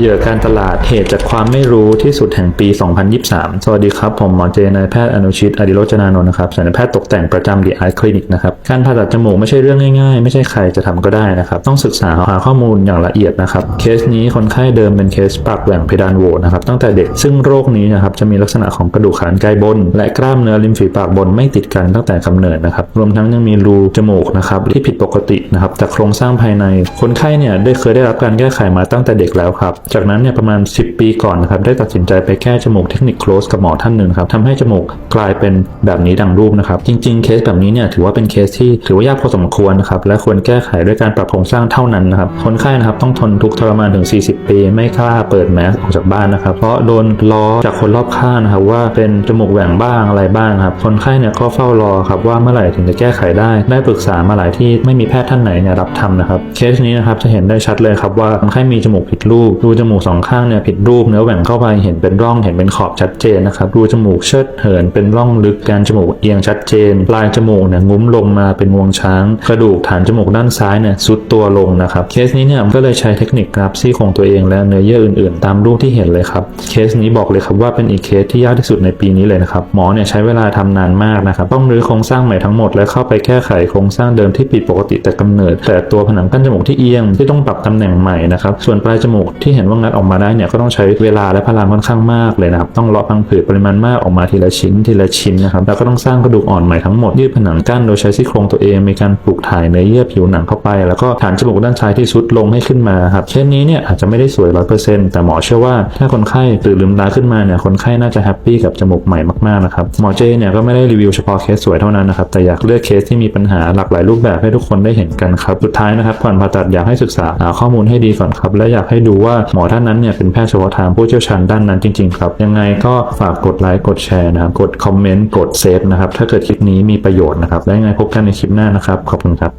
เหยื่อการตลาดเหตุจากความไม่รู้ที่สุดแห่งปี 2023 สวัสดีครับ ผมหมอเจนายแพทย์อนุชิตอดิโรจนานนท์นะครับศัลยแพทย์ตกแต่งประจำดีไอคลินิกนะครับ การผ่าตัดจมูกไม่ใช่เรื่องง่ายๆ ไม่ใช่ใครจะทำก็ได้นะครับ ต้องศึกษาหาข้อมูลอย่างละเอียดนะครับ เคสนี้คนไข้เดิมเป็นเคสปากแหว่งเพดานโหวนะครับตั้งแต่เด็กซึ่งโรคนี้นะครับจะมีลักษณะของกระดูกขานไกลบน และกล้ามเนื้อริมฝีปากบนไม่ติดกันตั้งแต่กำเนิดนะครับรวมทั้งยังมีรูจมูกนะครับที่ผิดปกตินะครับจากโครงสร้างภายในคนไข้เนี่ยได้เคยได้รับการแก้ไขมาตั้งแต่เด็กแล้วครับจากนั้นเนี่ยประมาณ 10 ปีก่อนนะครับได้ตัดสินใจไปแก้จมูกเทคนิคโคลสกับหมอท่านหนึ่งครับทำให้จมูกกลายเป็นแบบนี้ดังรูปนะครับ จริง ๆ เคสแบบนี้เนี่ยถือว่าเป็นเคสที่ถือว่ายากพอสมควรนะครับและควรแก้ไขด้วยการปรับโครงสร้างเท่านั้นนะครับคนไข้นะครับต้องทนทุกข์ทรมานถึง 40 ปี ไม่กล้าเปิดแมสออกจากบ้านนะครับ เพราะโดนล้อจากคนรอบข้างนะครับว่าเป็นจมูกแหว่งบ้างอะไรบ้างครับคนไข้เนี่ยก็เฝ้ารอครับว่าเมื่อไหร่ถึงจะแก้ไขได้ได้ปรึกษามาหลายที่ไม่มีแพทย์ท่านไหนเนี่ยรับทำนะครับเคสนี้นะครับจะเห็นได้ชัดเลยครับว่าคนไข้มีจมูกผิดรูปรูจมูกสองข้างเนี่ยผิดรูปเนื้อแหว่งเข้าไปเห็นเป็นร่องเห็นเป็นขอบชัดเจนนะครับรูจมูกเชิดเหินเป็นร่องลึกการจมูกเอียงชัดเจน ปลายจมูกเนี่ยงุ้มลงมาเป็นวงช้าง กระดูกฐานจมูกด้านซ้ายเนี่ยซุดตัวลงนะครับเคสนี้เนี่ยก็เลยใช้เทคนิคกราฟซี่โครงตัวเองและเนื้อเยื่ออื่นๆ ตามรูปที่เห็นเลยครับเคสนี้บอกเลยครับว่าเป็นอีกเคสที่ยากที่สุดในปีนี้เลยนะครับหมอเนี่ยใช้เวลาทำนานมากนะครับต้องรื้อโครงสร้างใหม่ทั้งหมดและเข้าไปแก้ไขโครงสร้างเดิมที่ผิดปกติแต่กำเนิด แต่ตัวผนังกั้นจมูกที่เอียงที่ต้องปรับตำแหน่งใหม่นะครับส่วนปลายจมูกที่เห็นว่างัดออกมาได้เนี่ยก็ต้องใช้เวลาและพลังค่อนข้างมากเลยนะครับ ต้องเลาะพังผืดปริมาณมากออกมาทีละชิ้นทีละชิ้นนะครับแล้วก็ต้องสร้างกระดูกอ่อนใหม่ทั้งหมดยืดผนังกั้นโดยใช้ซี่โครงตัวเองมีการปลูกถ่ายเนื้อเยื่อผิวหนังเข้าไป แล้วก็ฐานจมูกด้านซ้ายที่ซุดลงให้ขึ้นมาครับเคสนี้เนี่ยอาจจะไม่ได้สวยร้อยเปอร์เซ็นต์แต่หมอเชื่อว่าถ้าคนไข้ตื่นลืมตาขึ้นมาเนี่ยคนไข้น่าจะแฮปปี้กับจมูกใหม่มากๆนะครับหมอเจเนี่ยก็ไม่ได้รีวิวเฉพาะเคสสวยเท่านั้นนะครับแต่อยากเลือกเคสที่มีปัญหาหลากหลายรูปแบบให้ทุกคนได้เห็นกันครับสุดท้ายนะครับก่อนผ่าตัดอยากให้ศึกษาหาข้อมูลให้ดีก่อนครับและอยากให้ดูว่าหมอท่านนั้นเนี่ยเป็นแพทย์เฉพาะทางผู้เชี่ยวชาญด้านนั้นจริงๆครับ ยังไงก็ฝากกดไลค์กดแชร์นะครับกดคอมเมนต์กดเซฟนะครับถ้าเกิดคลิปนี้มีประโยชน์นะครับและยังไงพบกันในคลิปหน้านะครับ ขอบคุณครับ